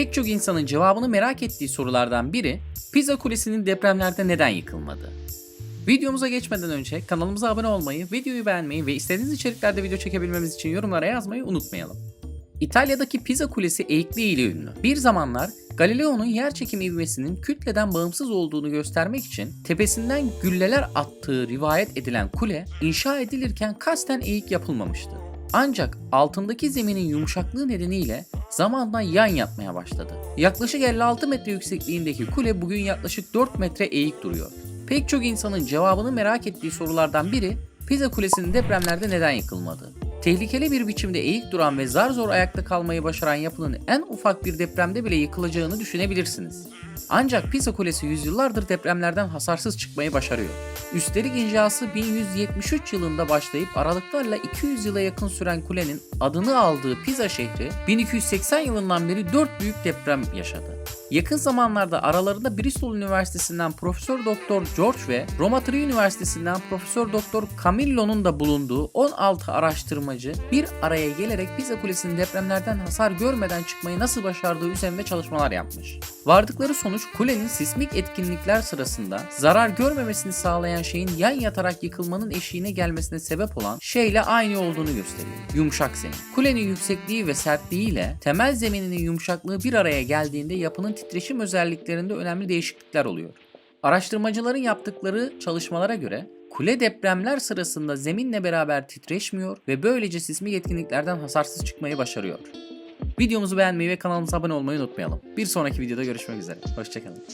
Pek çok insanın cevabını merak ettiği sorulardan biri Pisa Kulesi'nin depremlerde neden yıkılmadı? Videomuza geçmeden önce kanalımıza abone olmayı, videoyu beğenmeyi ve istediğiniz içeriklerde video çekebilmemiz için yorumlara yazmayı unutmayalım. İtalya'daki Pisa Kulesi eğikliği ile ünlü. Bir zamanlar Galileo'nun yerçekimi ivmesinin kütleden bağımsız olduğunu göstermek için tepesinden gülleler attığı rivayet edilen kule inşa edilirken kasten eğik yapılmamıştı. Ancak altındaki zeminin yumuşaklığı nedeniyle zamanla yan yatmaya başladı. Yaklaşık 56 metre yüksekliğindeki kule bugün yaklaşık 4 metre eğik duruyor. Pek çok insanın cevabını merak ettiği sorulardan biri Pisa Kulesi'nin depremlerde neden yıkılmadığı. Tehlikeli bir biçimde eğik duran ve zar zor ayakta kalmayı başaran yapının en ufak bir depremde bile yıkılacağını düşünebilirsiniz. Ancak Pisa Kulesi yüzyıllardır depremlerden hasarsız çıkmayı başarıyor. Üstelik inşası 1173 yılında başlayıp aralıklarla 200 yıla yakın süren kulenin adını aldığı Pisa şehri 1280 yılından beri 4 büyük deprem yaşadı. Yakın zamanlarda aralarında Bristol Üniversitesi'nden Profesör Doktor George ve Roma Tri Üniversitesi'nden Profesör Doktor Camillo'nun da bulunduğu 16 araştırmacı bir araya gelerek Pisa Kulesi'nin depremlerden hasar görmeden çıkmayı nasıl başardığı üzerinde çalışmalar yapmış. Vardıkları sonuç kulenin sismik etkinlikler sırasında zarar görmemesini sağlayan şeyin yan yatarak yıkılmanın eşiğine gelmesine sebep olan şeyle aynı olduğunu gösteriyor. Yumuşak zemin. Kulenin yüksekliği ve sertliğiyle temel zemininin yumuşaklığı bir araya geldiğinde yapının titreşim özelliklerinde önemli değişiklikler oluyor. Araştırmacıların yaptıkları çalışmalara göre kule depremler sırasında zeminle beraber titreşmiyor ve böylece sismik etkinliklerden hasarsız çıkmayı başarıyor. Videomuzu beğenmeyi ve kanalımıza abone olmayı unutmayalım. Bir sonraki videoda görüşmek üzere. Hoşçakalın.